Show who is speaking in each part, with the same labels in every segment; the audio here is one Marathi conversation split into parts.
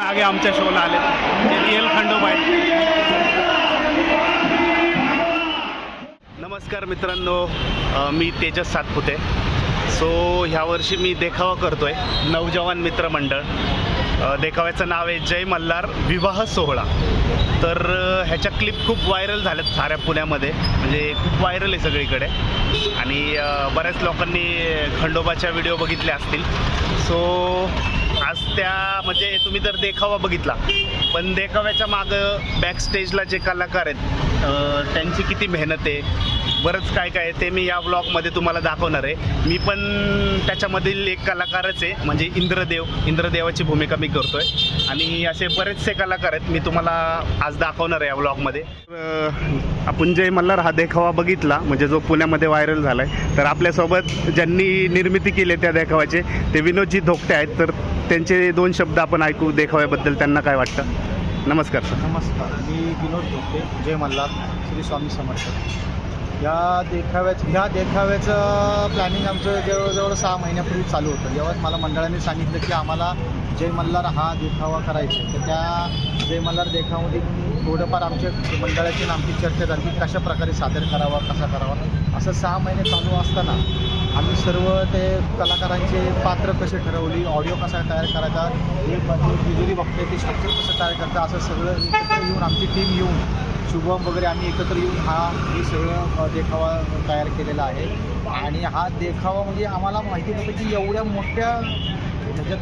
Speaker 1: आगे आमच्या शोला आले. एल खंडोबा नमस्कार मित्रांनो. मी तेजस सातपुते. सो ह्यावर्षी मी देखावा करतोय नवजवान मित्र मंडळ. देखाव्याचं नाव आहे जय मल्हार विवाह सोहळा. तर ह्याच्या क्लिप खूप व्हायरल झाल्यात साऱ्या पुण्यामध्ये. म्हणजे खूप व्हायरल आहे सगळीकडे. आणि बऱ्याच लोकांनी खंडोबाच्या व्हिडिओ बघितल्या असतील. सो आज त्या म्हणजे तुम्ही तर देखावा बघितला. पण देखाव्याच्या मागं बॅक स्टेजला जे कलाकार आहेत त्यांची किती मेहनत आहे बरंच काय काय आहे ते मी या ब्लॉगमध्ये तुम्हाला दाखवणार आहे. मी पण त्याच्यामधील एक कलाकारच आहे म्हणजे इंद्रदेव. इंद्रदेवाची भूमिका मी करतोय. आणि असे बरेचसे कलाकार आहेत मी तुम्हाला आज दाखवणार आहे या ब्लॉगमध्ये आपण जय मल्हार हा देखावा बघितला म्हणजे जो पुण्यामध्ये व्हायरल झाला आहे तर आपल्यासोबत ज्यांनी निर्मिती केली आहे त्या देखावाचे ते विनोदजी धोकटे आहेत. तर त्यांचे दोन शब्द आपण ऐकू देखाव्याबद्दल त्यांना काय वाटतं? नमस्कार सर
Speaker 2: नमस्कार. मी विनोद धोकटे जय मल्हार श्री स्वामी समर्थ. या देखाव्याचं ह्या देखाव्याचं प्लॅनिंग आमचं जवळजवळ सहा महिन्यापूर्वी चालू होतं. जेव्हा मला मंडळाने सांगितलं की आम्हाला जय मल्हार हा देखावा करायचा तर त्या जय मल्हार देखावामध्ये थोडंफार आमच्या मंडळाची आमची चर्चा झाली की कशा प्रकारे सादर करावा कसा करावा. असं सहा महिने चालू असताना आम्ही सर्व ते कलाकारांचे पात्र कसे ठरवली ऑडिओ कसा तयार करायचा हे म्हणजे बिजुरी बघते ते स्ट्रक्चर कसं तयार करता असं सगळं येऊन आमची टीम येऊन शुभम वगैरे आम्ही एकत्र येऊन हा हे सगळं देखावा तयार केलेला आहे. आणि हा देखावा म्हणजे आम्हाला माहिती नव्हतं की एवढ्या मोठ्या ह्याच्यात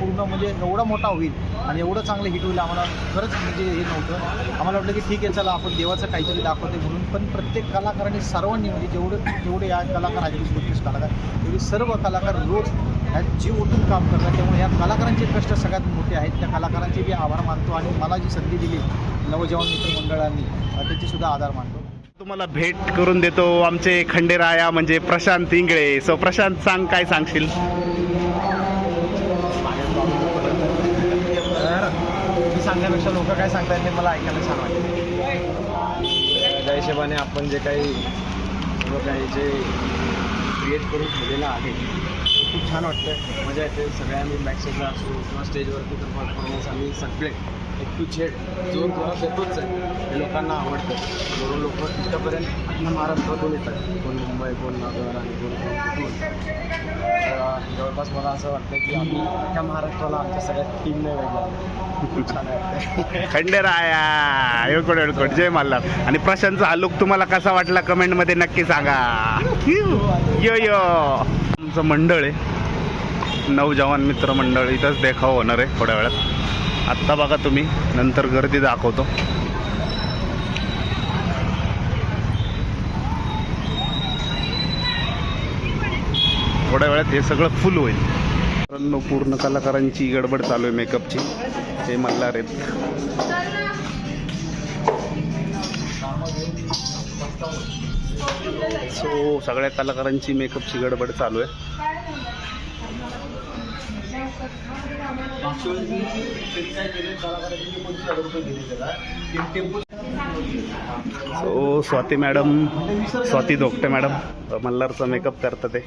Speaker 2: पूर्ण म्हणजे एवढा मोठा होईल आणि एवढं चांगलं हिट होईल आम्हाला खरंच म्हणजे हे नव्हतं. आम्हाला वाटलं की ठीक आहे चला आपण देवाचं काहीतरी दाखवते म्हणून. पण प्रत्येक कलाकारांनी सर्वांनी म्हणजे जेवढं जेवढे या कलाकार आहेत वीस कलाकार तेवढे सर्व कलाकार रोज ह्यात जीव ओतून काम करतात. त्यामुळे या कलाकारांचे कष्ट सगळ्यात मोठे आहेत. त्या कलाकारांचे मी आभार मानतो आणि मला जी संधी दिली नवजवान मित्र मंडळांनी अ, त्याचे सुद्धा आभार मानतो.
Speaker 1: तुम्हाला भेट करून देतो आमचे खंडेराया म्हणजे प्रशांत इंगळे. सो प्रशांत सांग काय सांगशील?
Speaker 2: मी सांगण्यापेक्षा लोक काय सांगतायत हे मला ऐकायला छान वाटतं
Speaker 3: त्या हिशोबाने आपण जे काही सर्व काही जे क्रिएट करून ठेवलेलं आहे ते खूप छान वाटतं मजा येते. सगळ्यांनी बॅकस्टेजला असो किंवा स्टेजवरती तर परफॉर्मन्स आम्ही सगळे एक टू झेड जोर जोरात येतोच आहे. हे लोकांना आवडतं. म्हणून लोक तिथपर्यंत अख्ख्या महाराष्ट्रातून येतात. कोण मुंबई कोण नगर आणि कोण कोण जवळपास मला असं वाटतं की आम्ही अख्ख्या महाराष्ट्राला आमच्या सगळ्या टीमने वेगळं छान वाटतं
Speaker 1: खंडेराया जय मल्हार. आणि प्रशांतचा हा लुक तुम्हाला कसा वाटला? कमेंटमध्ये नक्की सांगा. यो यो. आमचं मंडळ आहे. नवजवान मित्र मंडळ इथंच देखाव होणार आहे थोड्या वेळात. आत्ता बघा तुम्ही नंतर गर्दी दाखवतो. थोड्या वेळात हे सगळं फुल होईल. पूर्ण कलाकारांची गडबड चालू आहे मेकअपची ते मल्हार आहेत. सो सगळ्या कलाकारांची मेकअपची गडबड चालू आहे. So Swati madam Swati Dhokte madam मल्हारचा makeup करतात ते.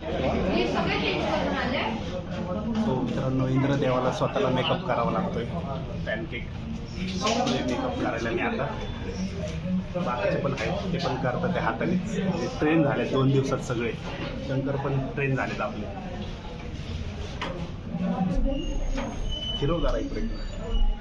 Speaker 1: मित्रांनो इंद्रदेवाला स्वतःला मेकअप करावा लागतोय. पॅनकेक मेकअप करायला मी आता बाकीचे पण आहेत ते पण करतात ते हातानेच ते ट्रेन झाले दोन दिवसात सगळे. शंकर पण ट्रेन झालेत आपले. फिरव जरा इकडे.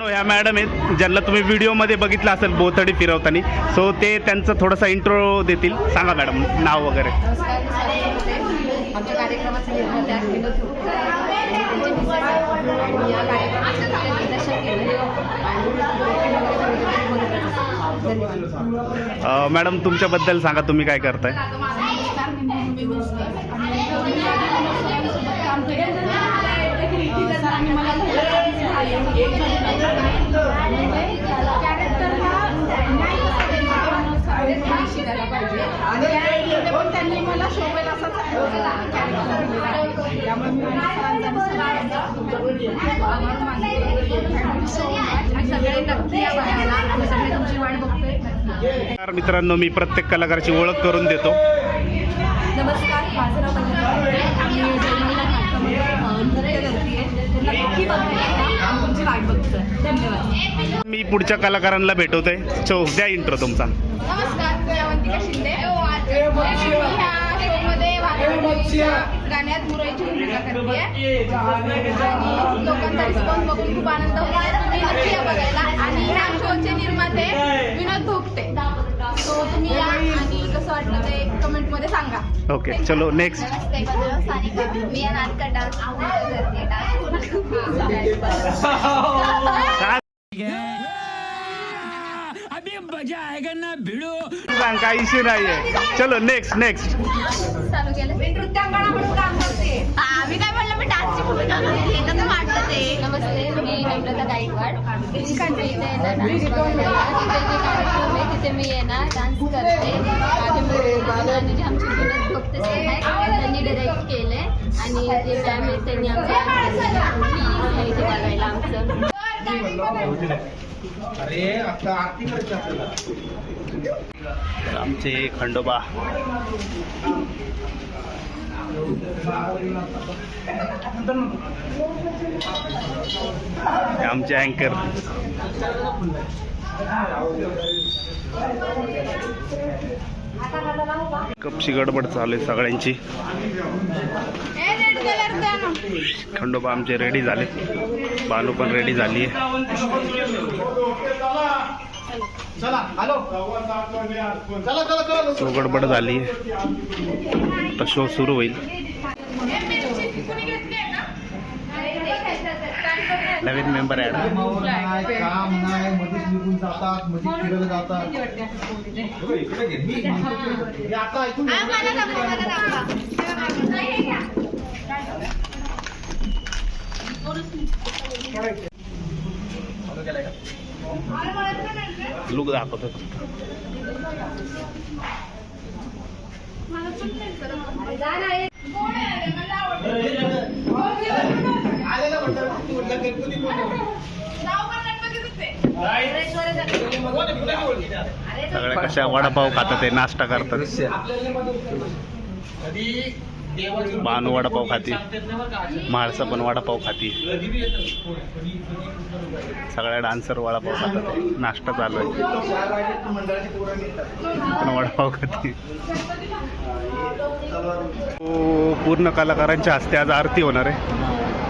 Speaker 1: ह्या मॅडम आहेत ज्यांना तुम्ही व्हिडिओमध्ये बघितलं असेल बोथडी फिरवताना. सो ते त्यांचं थोडासा इंट्रो देतील. सांगा मॅडम नाव वगैरे.
Speaker 4: आमच्या कार्यक्रमाचे निर्माते या कार्यक्रमाचं केलं. आणि
Speaker 1: मॅडम तुमच्याबद्दल सांगा तुम्ही काय करताय?
Speaker 4: मला मी मोहन भोसले आणि मी सरांसोबत काम केलं अं, सरांनी मला कॅरेक्टरला न्याय कसा द्यायचा सरांनी शिकायला पाहिजे. आणि त्यामध्ये पण त्यांनी मला शोभेल असाच कॅरेक्टर दिलेला त्यामुळे मी माझ्या सरांचा आणि सरांचा आभार मानते. थँक्यू सो मच आणि सगळे नक्की या बघायला आणि सगळे तुमची वाट बघते नक्की
Speaker 1: तर मित्रांनो मी प्रत्येक कलाकाराची ओळख करून देतो.
Speaker 4: नमस्कार. माझं नाव आणि जन्मला नृत्य करते नक्की बघायला वाट बघतोय. धन्यवाद.
Speaker 1: मी पुढच्या कलाकारांना भेटवतोय. सो द्या इंट्रो तुमचा.
Speaker 5: गाण्यात मुरळीची भूमिका करते आणि लोकांचा रिस्पॉन्स बघून खूप आनंद होतो बघायला. आणि ह्या शोचे निर्माते विनोद धोकटे सो तुम्ही या आणि कसं वाटलं ते कमेंटमध्ये सांगा.
Speaker 1: ओके चलो नेक्स्ट
Speaker 5: नमस्ते माझं सानिका. मी या नाटकात डान्स करते डान्स
Speaker 1: सांग काही इश्यू नाहीये चलो नेक्स्ट नेक्स्ट
Speaker 5: चालू केलं. मी नृत्यांगणा म्हणून काम करते. मी काय म्हणलं मी डान्सची भूमिका करते हे तर वाटतं ते.
Speaker 4: नमस्ते मी हेमलता गायकवाड. तिथे मी येणार डान्स करते. आणि आमचे विनोद भक्त त्यांनी डिरेक्ट केले आणि जे मॅम आहेत त्यांनी आमचं प्लीज इथे बघायला आमचं.
Speaker 1: आमचे खंडोबा. आमचे अँकर कपची गडबड चालू आहे सगळ्यांची. खंडोबा आमचे रेडी झाले. बानू पण रेडी झाली आहे. तो गडबड झाली आहे. तर शो सुरू होईल. नवीन मेंबर ॲड
Speaker 2: निघून जातात मध्ये फिरत जातात आता ऐकून?
Speaker 1: लुक दाखवतो
Speaker 5: मला पण नाही करत. कोण आहे रे? मला आवडतं.
Speaker 2: आलेलं म्हटलं गणपती सगळे
Speaker 1: सगळ्या कशा वडापाव खातात ते नाश्ता करतात.
Speaker 2: कधी
Speaker 1: बानू वडापाव खाती. म्हाळसा पण वडापाव खाती. सगळ्या डान्सर वडापाव खातात नाश्ता चालू आहे. पण वडापाव खाती. पूर्ण कलाकारांच्या हस्ते आज आरती होणार आहे.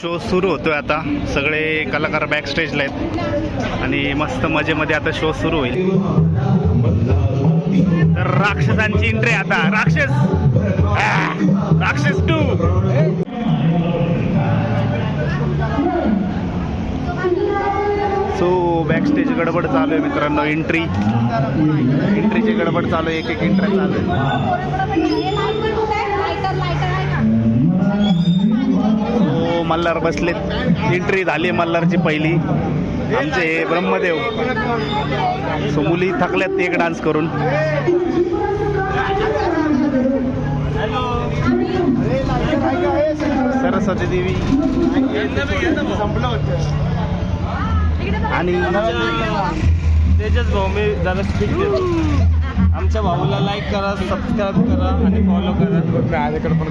Speaker 1: शो सुरू होतोय आता. सगळे कलाकार बॅक स्टेजला आहेत. आणि मस्त मजेमध्ये आता शो सुरू होईल. तर राक्षसांची एंट्री आता. राक्षस! राक्षस टू सो बॅक स्टेज गडबड चालू आहे मित्रांनो एंट्री एंट्रीची गडबड चालू आहे एक एक एंट्री चालू आहे.
Speaker 5: लायटर
Speaker 1: मल्हार बसलेत. एंट्री झाली मल्हारची पहिली. आमचे हे ब्रह्मदेव. सो मुली थकल्यात एक डान्स करून. सरस्वती देवी.
Speaker 6: संपलं होतं
Speaker 1: आणि
Speaker 7: तेजस भाऊ मी जरा स्पीक देतो आमच्या भाऊला लाईक करा सबस्क्राईब करा आणि फॉलो करा.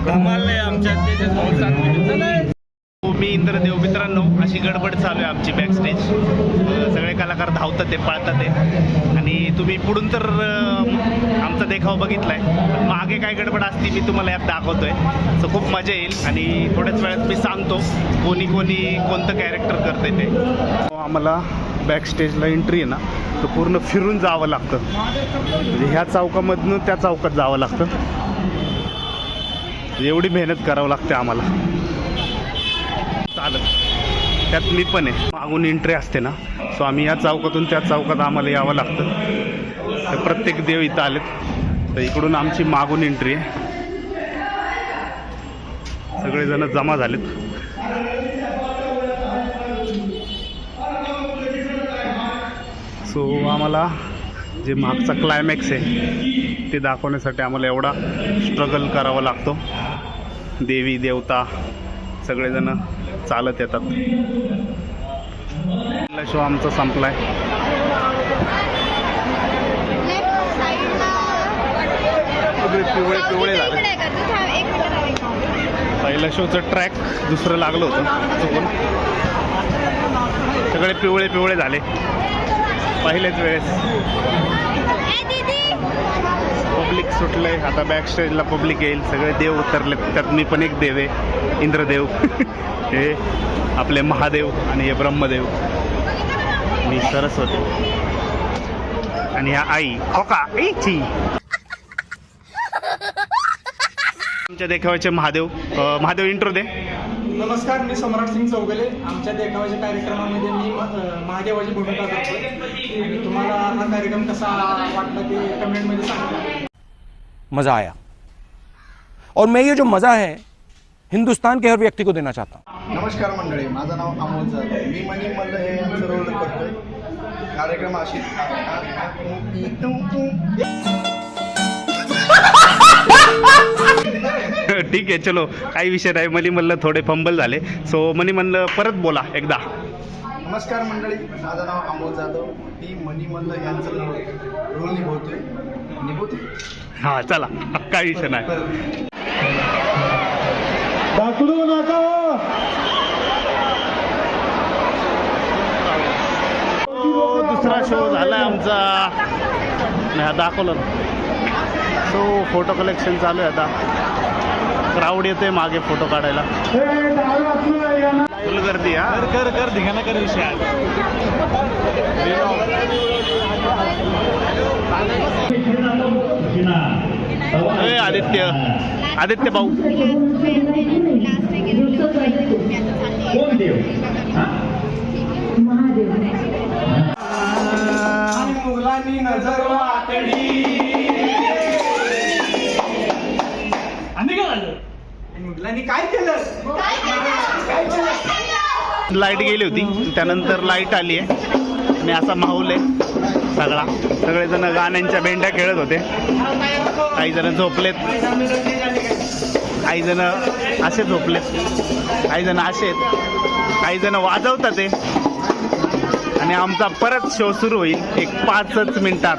Speaker 7: धमाल आमच्या तेजस भाऊ
Speaker 1: मी इंद्रदेव मित्रांनो अशी गडबड चालू आहे आमची बॅकस्टेज सगळे कलाकार धावतात ते पाळतात ते. आणि तुम्ही पुढून तर आमचा देखाव बघितलाय. आहे मागे काय गडबड असती मी तुम्हाला यात दाखवतोय. सो खूप मजा येईल. आणि थोड्याच वेळात मी सांगतो कोणी कोणी कोणतं कॅरेक्टर करते ते. आम्हाला बॅकस्टेजला एंट्री आहे ना तर पूर्ण फिरून जावं लागतं. म्हणजे ह्या चौकामधनं त्या चौकात जावं लागतं. म्हणजे एवढी मेहनत करावं लागते आम्हाला. चालत त्यात मी पण आहे. मागून एंट्री असते ना सो आम्ही या चौकातून त्या चौकात आम्हाला यावं लागतं. तर प्रत्येक देव इथं आलेत. तर इकडून आमची मागून एंट्री आहे. सगळेजण जमा झालेत. सो आम्हाला जे मागचा क्लायमॅक्स आहे ते दाखवण्यासाठी आम्हाला एवढा स्ट्रगल करावा लागतो. देवी देवता सगळेजण चालत येतात. पहिला शो आमचा
Speaker 5: संपला आहे
Speaker 1: सगळे पिवळे पिवळे झाले. पहिल्या शोचं ट्रॅक दुसरं लागलं होतं. चुकून. सगळे पिवळे पिवळे झाले. पहिल्याच वेळेस. पब्लिक सुटलंय आता बॅक स्टेजला पब्लिक येईल सगळे देव उतरले त्यात मी पण एक देव आहे इंद्रदेव. हे आपले महादेव आणि हे ब्रह्मदेव. मी सरस्वती. आणि ह्या आई. खोका ऐची आमच्या देखाव्याचे महादेव. महादेव इंट्रो दे.
Speaker 6: नमस्कार मी सम्राट सिंग चौगले. आमच्या देखाव्याच्या कार्यक्रमामध्ये मी महादेवाची भूमिका करतो आणि तुम्हाला हा कार्यक्रम कसा वाटला ते कमेंटमध्ये सांगा.
Speaker 8: मज़ा आया. और मैं ये जो मज़ा है हिंदुस्तान के हर व्यक्ति को देना चाहता हूँ।
Speaker 6: नमस्कार मंडळी माझं नाव अमोल जाधव मी मनी मल्ल हे यांचं रोल करतोय. कार्यक्रम अशी
Speaker 1: ठीक आहे चलो. काही विषय नाही. मनी म्हणलं थोडे फंबल झाले. सो मनी म्हणलं परत बोला एकदा.
Speaker 6: नमस्कार मंडळी. माझं नाव अमोल जाधव. मी मनी मल्ल यांचं रोल निभवतोय. निभवतोय?
Speaker 1: हां चला. काही विषय नाही.
Speaker 6: दाखडू नका
Speaker 1: तो दुसरा शो झाला आमचा. मी हा दाखवलं. सो फोटो कलेक्शन चालू आहे आता. क्राऊड येते मागे फोटो काढायला. फुल गर्दी हा?
Speaker 7: कर कर धिंगाणा कर विषय
Speaker 1: आदित्य. आदित्य भाऊ.
Speaker 6: मुलांनी नजर
Speaker 1: लाइट गेली होती. त्यानंतर लाइट आली आहे. आणि असा माहोल आहे सगळा. सगळेजण गाण्यांच्या भेंड्या खेळत होते. काही जण झोपलेत. काही जण असे झोपलेत. काही जण असे आहेत. काही जण वाजवतात ते. आणि आमचा परत शो सुरू होईल. एक पाचच मिनिटात.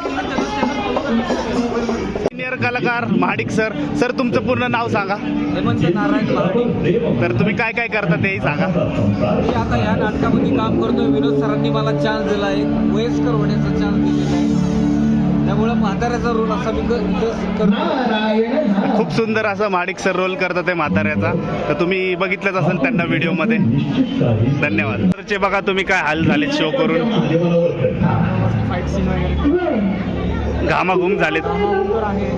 Speaker 1: कलाकार महाडिक सर सर तुमचं पूर्ण नाव सांगा.
Speaker 7: नारायण महाडिक.
Speaker 1: तर तुम्ही काय काय करता तेही सांगा.
Speaker 7: मी आता या नाटकामध्ये काम करतोय. विनोद सरांनी मला चान्स दिला आहे वयस्कर होण्याचा चान्स दिलेला आहे. त्यामुळे म्हाताऱ्याचा रोल असा मी करतो
Speaker 1: खूप सुंदर असं माडिक सर रोल करतात ते म्हाताऱ्याचा. तर तुम्ही बघितलंच असेल त्यांना व्हिडिओमध्ये. धन्यवाद. सरचे बघा तुम्ही काय हाल झाले शो करून.
Speaker 6: फाईट सीन वगैरे
Speaker 1: घामाघूम झालेत
Speaker 6: कामावर हो, आहे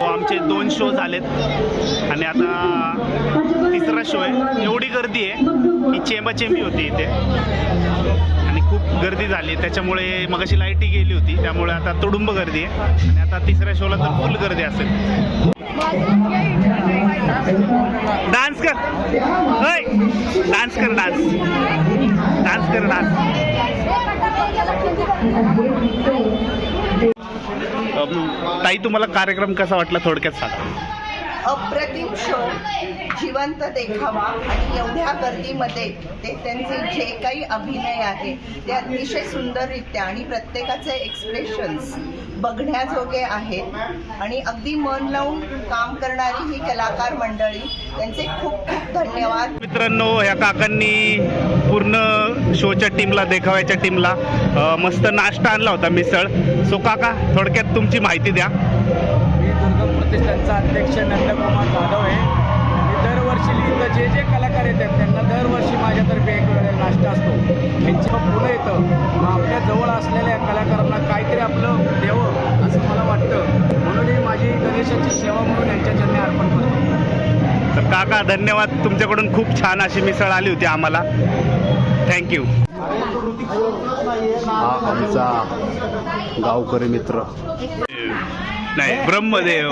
Speaker 1: आमचे दोन शो झालेत. आणि आता तिसरा शो आहे. एवढी गर्दी आहे की चेंबाचेंबी होती इथे. गर्दी झाली. त्याच्यामुळे मगाशी लाईटी गेली होती. त्यामुळे आता तुडुंब गर्दी आहे. आणि आता तिसऱ्या शोला तर फुल गर्दी असेल. डान्स कर. होय. डान्स कर डान्स डान्स कर डान्स ताई तुम्हाला कार्यक्रम कसा वाटला? थोडक्यात सांगा.
Speaker 9: अप्रतिम शो जिवंत देखावा आणि एवढ्या गर्दीमध्ये ते त्यांचे जे काही अभिनय आहे ते अतिशय सुंदररित्या आणि प्रत्येकाचे एक्सप्रेशन्स बघण्याजोगे आहेत. आणि अगदी मन लावून काम करणारी ही कलाकार मंडळी त्यांचे खूप खूप धन्यवाद.
Speaker 1: मित्रांनो ह्या काकांनी पूर्ण शोच्या टीमला देखाव्याच्या टीमला मस्त नाश्ता आणला होता मिसळ. सो काका थोडक्यात तुमची माहिती द्या.
Speaker 3: प्रतिष्ठानचा अध्यक्ष नंदकुमार जाधव आहे. मी दरवर्षी इथं जे जे कलाकार येतात त्यांना दरवर्षी माझ्यातर्फे एक वेळेला नाश्ता असतो. त्यांची पुढं येतं मग आपल्या जवळ असलेल्या कलाकारांना काहीतरी आपलं द्यावं असं मला वाटतं. म्हणून ही माझी गणेशाची सेवा म्हणून यांच्या चरणी अर्पण करतो.
Speaker 1: तर काका धन्यवाद. तुमच्याकडून खूप छान अशी मिसळ आली होती आम्हाला. थँक्यू हा आमचा गावकरी मित्र. नाही ब्रह्मदेव.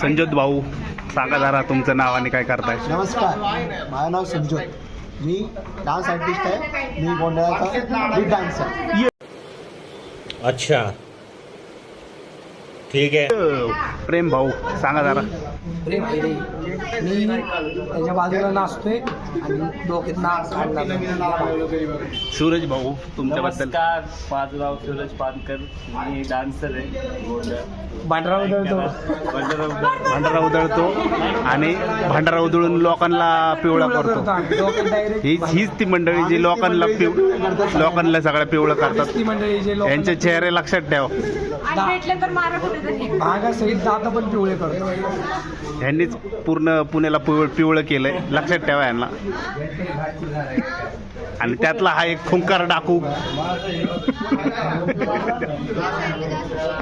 Speaker 1: संजोत भाऊ सांगा जरा तुमचं नाव आणि काय करताय.
Speaker 2: नमस्कार माझं नाव संजोत. मी डान्स आर्टिस्ट आहे. मी गोंधळाचा डान्सर
Speaker 10: अच्छा. ठीक है
Speaker 1: प्रेम भाऊ सांगा जरा.
Speaker 11: मी त्याच्या बाजूला नाचतोय आणि डोक्यात नाच काढणार
Speaker 1: सूरज भाऊ तुमच्याबद्दल.
Speaker 3: नमस्कार माझं सूरज पानकर. मी डान्सर आहे.
Speaker 11: भांडरा उधळतो.
Speaker 1: भांडारा उधळतो आणि भांडारा उधळून लोकांना पिवळा करतो.
Speaker 11: डोक्यात डायरेक्ट
Speaker 1: हीच हीच ती मंडळी जी लोकांना पिव लोकांना सगळं पिवळं करतात.
Speaker 11: ती मंडळी जे लोक
Speaker 1: यांचे चेहरे लक्षात ठेवा.
Speaker 5: भेटले तर मारा कुठेतरी.
Speaker 11: भागासहित दात पण पिवळे करतो
Speaker 1: ह्यांनीच पूर्ण पुण्याला पिवळ पिवळं केलं आहे लक्षात ठेवा यांना आणि त्यातला हा एक खुंकार डाकू.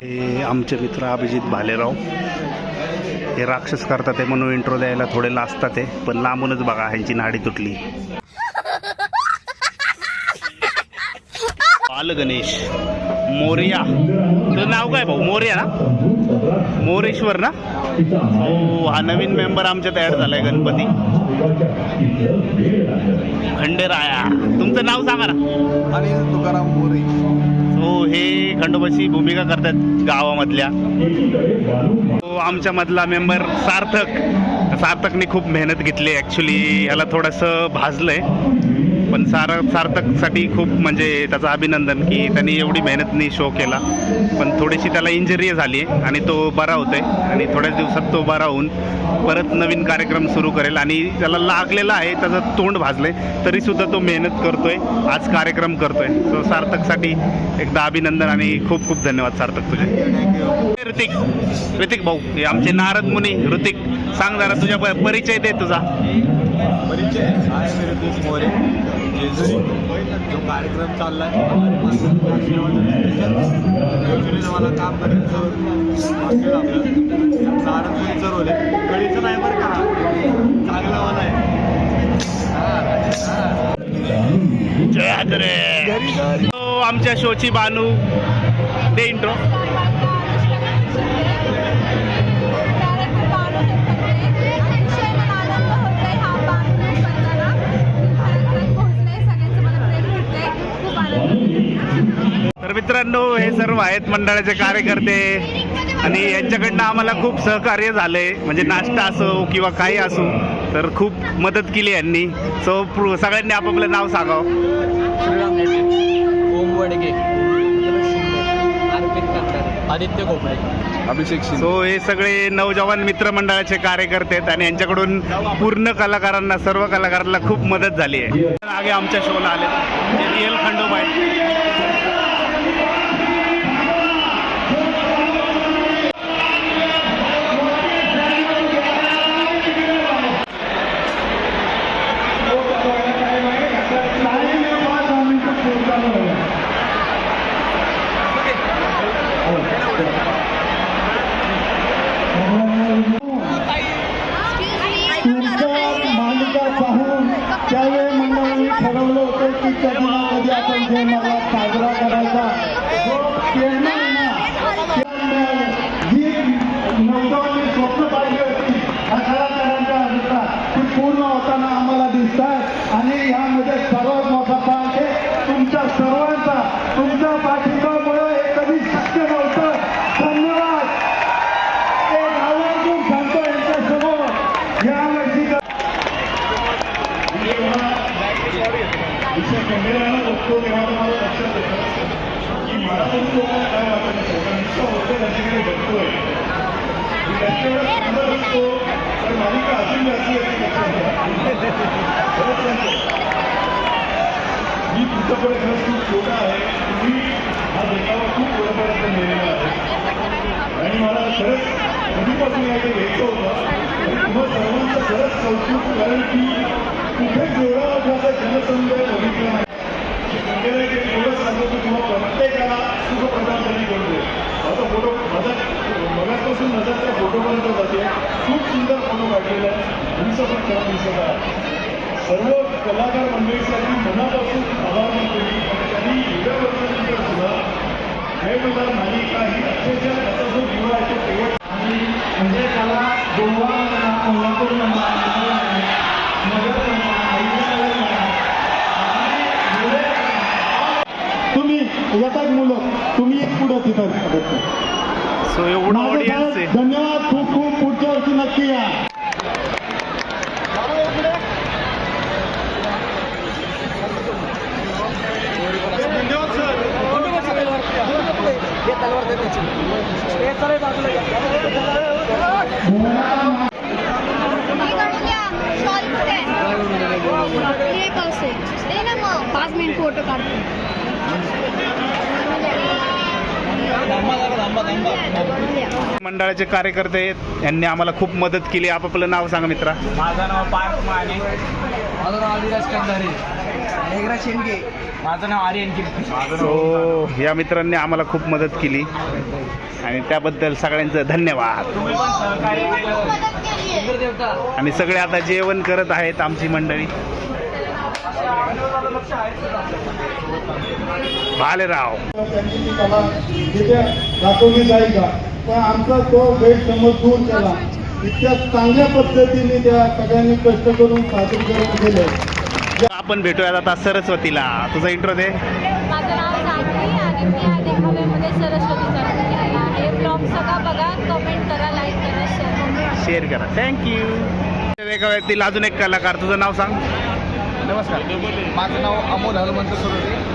Speaker 1: हे आमचे मित्र अभिजित भालेराव. हे राक्षस करतात आहे म्हणून इंट्रो द्यायला थोडे लाजतात ते. पण लांबूनच बघा ह्यांची नाडी तुटली. बाल गणेश. मोर्या. तुझं नाव काय भाऊ? मोर्या ना? मोरेश्वर ना? हो हा नवीन मेंबर आमच्या तयार झालाय गणपती. खंडेराया. तुमचं नाव सांगा ना.
Speaker 2: अनिल तुकाराम मोरे.
Speaker 1: हो हे खंडोबाची भूमिका करतात गावामधल्या. तो आमच्या मधला मेंबर सार्थक. सार्थकने खूप मेहनत घेतली ॲक्च्युली याला थोडंसं भाजलंय. पण सार सार्थकसाठी खूप म्हणजे त्याचं अभिनंदन की त्यांनी एवढी मेहनतनी शो केला. पण थोडीशी त्याला इंजरी झाली आहे आणि तो बरा होतो आहे आणि थोड्याच दिवसात तो बरा होऊन परत नवीन कार्यक्रम सुरू करेल आणि त्याला लागलेला आहे त्याचं तोंड भाजलं आहे तरीसुद्धा तो मेहनत करतो आहे आज कार्यक्रम करतोय. सो सार्थकसाठी एकदा अभिनंदन आणि खूप खूप धन्यवाद सार्थक तुझे. ऋतिक ऋतिक भाऊ हे आमचे नारद मुनी ऋतिक सांग जरा तुझ्या प- परिचय दे तुझा.
Speaker 2: परिचय? मोरे. जेजुरी जो कार्यक्रम चालला आहे मला काम करायचं आपलं आहे कळीचं नाही बरं का चांगलं मला आहे
Speaker 1: हो, आमच्या शोची बानू दे इंट्रो तर मित्रांनो हे सर्व आहेत मंडळाचे कार्यकर्ते. आणि यांच्याकडनं आम्हाला खूप सहकार्य झालंय. म्हणजे नाश्ता असो किंवा काही असो तर खूप मदत केली यांनी. सो सगळ्यांनी आपापलं नाव सांगावं.
Speaker 3: ओम वडगे आदित्य अभिषेक
Speaker 1: सो हे सगळे नवजवान मित्रमंडळाचे कार्यकर्ते आहेत आणि यांच्याकडून पूर्ण कलाकारांना सर्व कलाकारांना खूप मदत झाली आहे. आगे आमच्या शोला आले जे रिअल खंडोबा आहेत
Speaker 2: मालिका पाहून त्यावेळी मंडळाने ठरवलं होतं की त्या दिनामध्ये आपण जे मला
Speaker 12: साजरा करायचा जो प्रेरणा आहे ना जी नौजवानी स्वप्न पाहिजे होती हा कलाकारांचा होता ती पूर्ण होताना आम्हाला दिसत आहे आणि यामध्ये सर्वात मोठा पाठ आहे तुमच्या सर्वांचा तुमच्या पाठिंबामुळे हे कधी शक्य नव्हतं धन्यवाद एक आवर्जून सांगतो यांच्या समोर या वर्षी कॅमेऱ्याला बघतो तेव्हा तुम्हाला लक्षात येतं की मला पण लोकांना काय वाटत नसतं कारण नुसतं होतं बघतोय मी त्याच्याकडे सुंदर असतो तर मालिका अजून जास्ती खरंच मी तुमच्याकडे खरंच खूप छोटा आहे तुम्ही हा देखावा खूप वरपर्यंत नेलेला आहे आणि मला खरंच कधीपासून या घ्यायचं होतं. तुम्हा सर्वांचं खरंच कौतुक कारण की कुठे जेवढा मोठा जनसमुदाय बघितला नाही. मंदिरात एवढं सांगतो किंवा तुम्हाला प्रत्येकाला सुखप्रदान त्यांनी करतो माझा फोटो माझा मगापासून नजर त्या फोटोपर्यंत जाते खूप सुंदर फोटो काढलेला आहे पण छान दिसत आहे सर्व कलाकार मंडळीसाठी मनापासून आभार मानतो मी आणि त्यांनी एवढ्या वर्षानंतर सुद्धा हे मला मालिका ही अक्षरशः त्याचा जो दिवा आहे तो केवळ आणि म्हणजे त्याला गोवा म्हणा कोल्हापूर म्हणा, नगर म्हणा येतात मुलं. तुम्ही एक पुढं तिथं
Speaker 1: सो एवढा
Speaker 12: माझं
Speaker 1: ऑडियन्स आहे.
Speaker 12: धन्यवाद. खूप खूप पुढच्या वर्षी नक्की या.
Speaker 5: पाच मिनिट फोटो काढतो
Speaker 1: मंडळाचे कार्यकर्ते आहेत यांनी आम्हाला खूप मदत केली. आपापलं नाव सांगा मित्रा.
Speaker 3: माझं नाव पार्थ माने. माझं नाव अविराज कंधारे. मेघरा शेंडगे. माझं नाव आर्यन कीर्ती
Speaker 1: सो या मित्रांनी आम्हाला खूप मदत केली. आणि त्याबद्दल सगळ्यांचं धन्यवाद.
Speaker 3: तुम्ही पण सहकार्य केलं. इंद्रदेवता
Speaker 1: आणि सगळे आता जेवण करत आहेत आमची मंडळी. भालेराव
Speaker 12: त्यांची ती कला तिथे दाखवली जाईल का पण आमचा तो गैरसमज दूर केला इतक्या चांगल्या पद्धतीने त्या सगळ्यांनी कष्ट करून सादरीकरण केलं
Speaker 1: आपण भेटूया आता सरस्वतीला. तुझा इंट्रो दे.
Speaker 5: माझं नाव आणि मी सरस्वतीचा आहे ब्लॉग सगळा बघा कमेंट करा लाईक करा शेअर करा.
Speaker 1: शेअर करा. थँक्यू एका व्यक्तीला अजून एक कलाकार तुझं नाव सांग.
Speaker 2: नमस्कार. माझं नाव अमोल हनुमंत सरोदे.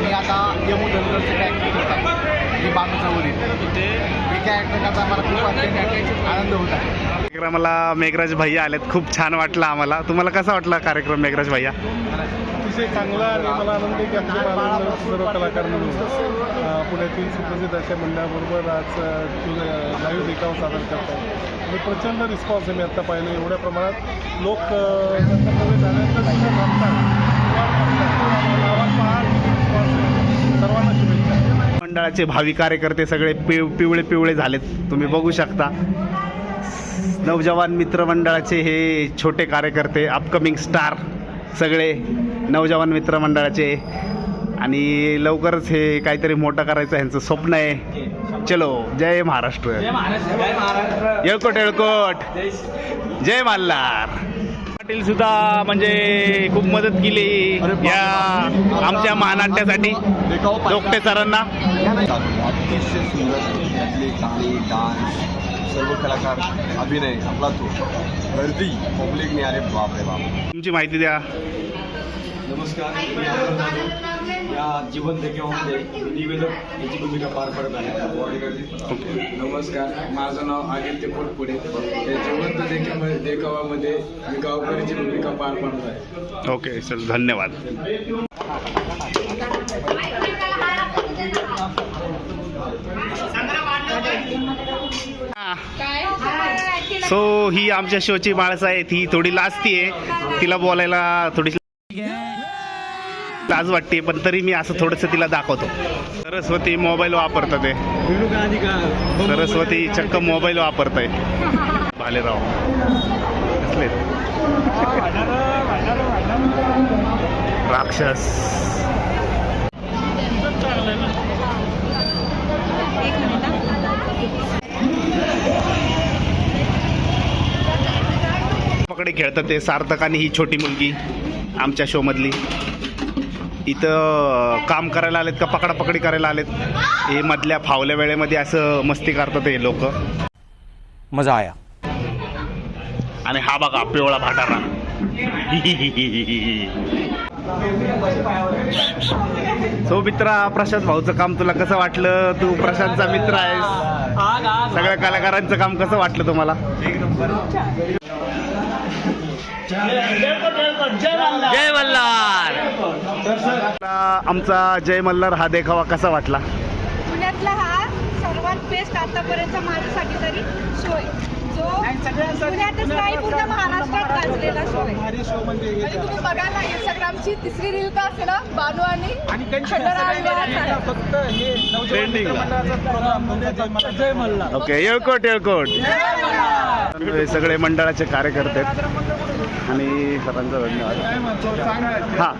Speaker 2: मी आता यमू धनगरचं कॅरेक्टर करत आहे मी बांधूचा वडील हे कॅरेक्टर करता मला खूप अत्यंत आनंद होत आहे.
Speaker 1: कार्यक्रमाला मेघराज भैया आलेत. खूप छान वाटलं आम्हाला. तुम्हाला कसा वाटला कार्यक्रम मेघराज भैया?
Speaker 12: अतिशय चांगला आणि मला आनंद आहे की आमच्या महाराष्ट्रात सर्व कलाकार म्हणून पुण्यातील सुप्रसिद्ध अशा मंडळाबरोबर आज लाईव्ह देखावा सादर करत आहे आणि प्रचंड रिस्पॉन्स आहे मी आत्ता पाहिलं. एवढ्या प्रमाणात लोक झाल्यानंतर सुद्धा थांबतात पहा आहे. सर्वांना शुभेच्छा.
Speaker 1: मंडळाचे भावी कार्यकर्ते सगळे पिव पिवळे पिवळे झालेत. तुम्ही बघू शकता. नवजवान मित्र मंडळाचे हे छोटे कार्यकर्ते अपकमिंग स्टार सगळे नवजवान मित्र मंडळाचे. आणि लवकरच हे काहीतरी मोठं करायचं ह्यांचं स्वप्न आहे. चलो जय महाराष्ट्र. येळकोट येळकोट.
Speaker 3: जय
Speaker 1: मल्हार. पाटील सुद्धा म्हणजे खूप मदत केली या आमच्या महानाट्यासाठी दोकटे सरांना.
Speaker 3: अतिशय सुंदर गाणी डान्स सर्व कलाकार अभिनय आपला तो. गर्दी पब्लिकने अरे बाप रे बाप.
Speaker 1: तुमची माहिती द्या.
Speaker 3: नमस्कार. या जीवन देखावामध्ये निवेदक याची भूमिका पार पडत आहे. नमस्कार माझं नाव आदित्य पोटपुडे. या जिवंत देखावा देखावामध्ये मी गावकरीची भूमिका पार पाडत आहे.
Speaker 1: ओके चल धन्यवाद. सो ही आमच्या शोची माणसं आहे ती थोडी लाजती आहे. तिला बोलायला थोडी लाज वाटते पण तरी मी असं थोडंसं तिला दाखवतो. सरस्वती मोबाईल वापरत ते. सरस्वती चक्क मोबाईल वापरत आहे भालेराव असले राक्षस. पकडे खेळतात ते सार्थक आणि ही छोटी मुलगी आमच्या शोमधली इथं काम करायला आलेत का पकडापकडी करायला आलेत? हे मधल्या फावल्या वेळेमध्ये असं मस्ती करतात हे लोक.
Speaker 8: मजा आया.
Speaker 1: आणि हा बघा पिवळा भाटारा. सो मित्रा प्रशांत भाऊचं काम तुला कसं वाटलं? तू प्रशांतचा मित्र आहेस. सगळ्या कलाकारांचं काम कसं वाटलं तुम्हाला? जय मल्हार. आमचा जय मल्हार हा देखावा कसा वाटला?
Speaker 4: पुण्यातला हा सर्वात बेस्ट आतापर्यंत माझ्यासाठी तरी शो आहे. जो पुण्यातच नाही पूर्ण महाराष्ट्रात गाजलेला शो आहे.
Speaker 5: आणि तुम्ही बघा ना इंस्टाग्रामची तिसरी रील का असे ना बानू आणि.
Speaker 2: फक्त हे जय मल्हार.
Speaker 1: ओके येळकोट येळकोट. हे सगळे मंडळाचे कार्यकर्ते आहेत. आणि सरांचा धन्यवाद. हा.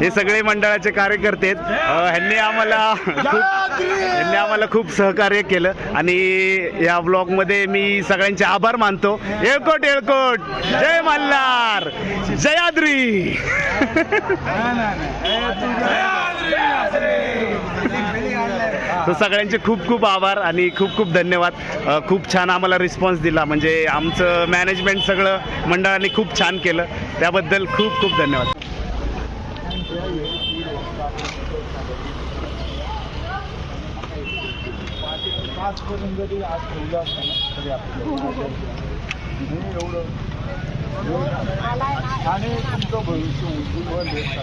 Speaker 1: हे सगळे मंडळाचे कार्यकर्ते आहेत. अ, ह्यांनी आम्हाला खूप ह्यांनी आम्हाला खूप सहकार्य केलं. आणि या ब्लॉगमध्ये मी सगळ्यांचे आभार मानतो. येळकोट येळकोट. जय मल्हार. जयाद्री तर सगळ्यांचे खूप खूप आभार आणि खूप खूप धन्यवाद. अ, खूप छान आम्हाला रिस्पॉन्स दिला. म्हणजे आमचं मॅनेजमेंट सगळं मंडळाने खूप छान केलं. त्याबद्दल खूप खूप धन्यवाद.
Speaker 2: आणि तुमचं भविष्य उज्ज्वल व देश